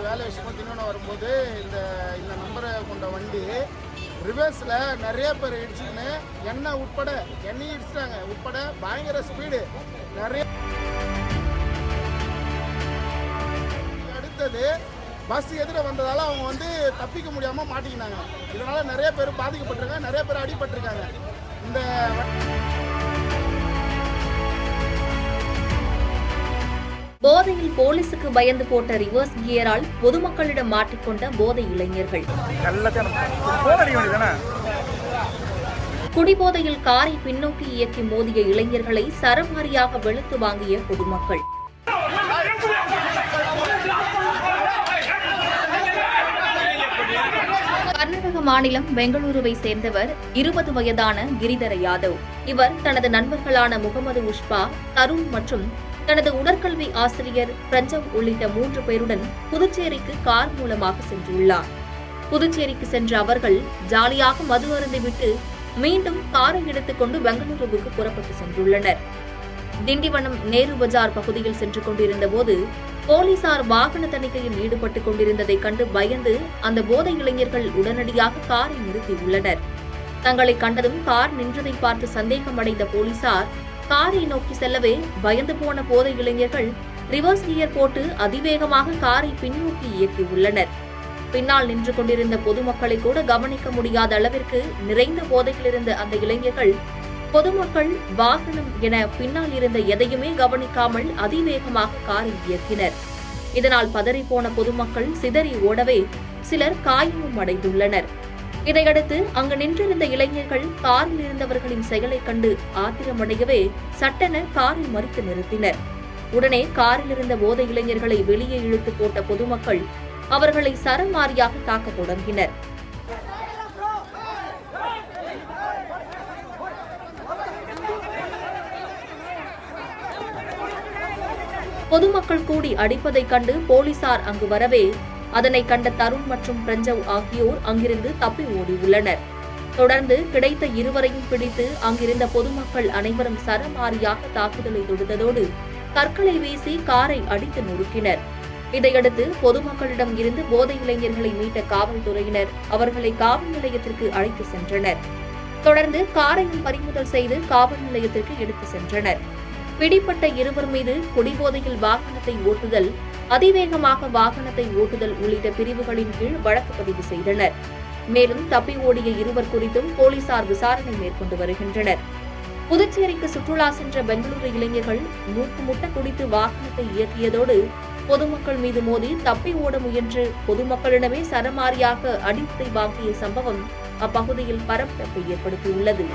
ஒரு வேலை விஷயமா தின்னணும் வரும்போது இந்த இந்த நம்பரை கொண்ட வண்டி ரிவர்ஸில் நிறைய பேர் இடிச்சுக்கின்னு எண்ணெய் உட்பட எண்ணெய் இடிச்சிட்டாங்க. உட்பட பயங்கர ஸ்பீடு நிறைய அடுத்தது பஸ் எதிர வந்ததால அவங்க வந்து தப்பிக்க முடியாமல் மாட்டிக்கினாங்க. இதனால் நிறைய பேர் பாதிக்கப்பட்டிருக்காங்க நிறைய பேர் அடிபட்டிருக்காங்க. இந்த போதையில் போலீசுக்கு பயந்து போட்ட ரிவர்ஸ் கியரால் பொதுமக்களிடம் மாட்டிக்கொண்ட போதை இளைஞர்கள். குடிபோதையில் காரை பின்னோக்கி இயக்கி மோதிய இளைஞர்களை சரமாரியாக வெளுத்து வாங்கிய பொதுமக்கள். கர்நாடக மாநிலம் பெங்களூருவை சேர்ந்தவர் இருபது வயதான கிரிதர யாதவ். இவர் தனது நண்பர்களான முகமது உஷ்பா தருண் மற்றும் தனது உடற்கல்வி ஆசிரியர் பிரஞ்சம் உள்ளிட்ட மூன்று பேருடன் புதுச்சேரிக்கு கார் மூலமாக சென்றுள்ளார். புதுச்சேரிக்கு சென்ற அவர்கள் ஜாலியாக மது அருந்திவிட்டு மீண்டும் காரை எடுத்துக்கொண்டு பெங்களூருவுக்கு புறப்பட்டு சென்றுள்ளனர். திண்டிவனம் நேரு பஜார் பகுதியில் சென்று கொண்டிருந்த போது போலீசார் வாகன தணிக்கையில் ஈடுபட்டுக் கொண்டிருந்ததை கண்டு பயந்து அந்த போதை இளைஞர்கள் உடனடியாக காரை நிறுத்தியுள்ளனர். தங்களை கண்டதும் கார் நின்றதை பார்த்து சந்தேகமடைந்த போலீசார் காரை நோக்கி செல்லவே பயந்து போன போதை இளைஞர்கள் ரிவர்ஸ் கியர் போட்டு அதிவேகமாக காரை பின்னோக்கி இயக்கியுள்ளனர் பின்னால் நின்று கொண்டிருந்த பொதுமக்களை கூட கவனிக்க முடியாத அளவிற்கு நிறைந்த போதையில் இருந்த அந்த இளைஞர்கள் பொதுமக்கள் வாகனம் என பின்னால் இருந்த எதையுமே கவனிக்காமல் அதிவேகமாக காரை இயக்கினர். இதனால் பதறிப்போன பொதுமக்கள் சிதறி ஓடவே சிலர் காயமும் அடைந்துள்ளனர். இதையடுத்து அங்கு நின்றிருந்த இளைஞர்கள் காரில் இருந்தவர்களின் செயலைக் கண்டு ஆத்திரமடையவே சட்டென காரை மறித்து நிறுத்தினர். உடனே காரில் இருந்த போதை இளைஞர்களை வெளியே இழுத்து போட்ட பொதுமக்கள் அவர்களை சரமாரியாக தாக்கத் தொடங்கினர். பொதுமக்கள் கூடி அடிப்பதைக் கண்டு போலீசார் அங்கு வரவே அதனை கண்ட தருண் மற்றும் பிரஞ்சவ் ஆகியோர் அங்கிருந்து தப்பி ஓடியுள்ளனர். தொடர்ந்து கிடைத்த இருவரையும் பிடித்து அங்கிருந்த பொதுமக்கள் அனைவரும் சரமாரியாக தாக்குதலை தொடுத்ததோடு கற்களை வீசி காரை அடித்து நொறுக்கினர். இதையடுத்து பொதுமக்களிடம் இருந்து போதை இளைஞர்களை மீட்ட காவல்துறையினர் அவர்களை காவல் நிலையத்திற்கு அழைத்து சென்றனர். தொடர்ந்து காரையும் பறிமுதல் செய்து காவல் நிலையத்திற்கு எடுத்து சென்றனர். பிடிப்பட்ட இருவர் மீது குடிபோதையில் வாகனத்தை ஓட்டுதல் அதிவேகமாக வாகனத்தை ஓட்டுதல் உள்ளிட்ட பிரிவுகளின் கீழ் வழக்கு பதிவு செய்தனர். மேலும் தப்பி ஓடிய இருவர் குறித்தும் போலீசார் விசாரணை மேற்கொண்டு வருகின்றனர். புதுச்சேரிக்கு சுற்றுலா சென்ற பெங்களூரு இளைஞர்கள் மூக்குமுட்ட குடித்து வாகனத்தை இயக்கியதோடு பொதுமக்கள் மீது மோதி தப்பி ஓட முயன்று பொதுமக்களிடமே சரமாரியாக அடித்தை வாங்கிய சம்பவம் அப்பகுதியில் பரபரப்பை ஏற்படுத்தியுள்ளது.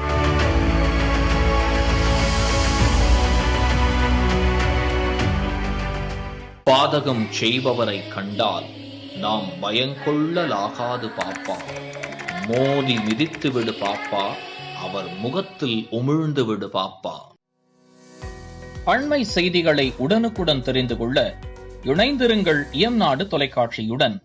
பாதகம் செய்பவரை கண்டால் நாம் பயங்கொள்ளலாகாது பாப்பா. மோதி மிதித்து விடு பாப்பா. அவர் முகத்தில் உமிழ்ந்து விடு பாப்பா. அண்மை செய்திகளை உடனுக்குடன் தெரிந்து கொள்ள இணைந்திருங்கள் இயம்நாடு தொலைக்காட்சியுடன்.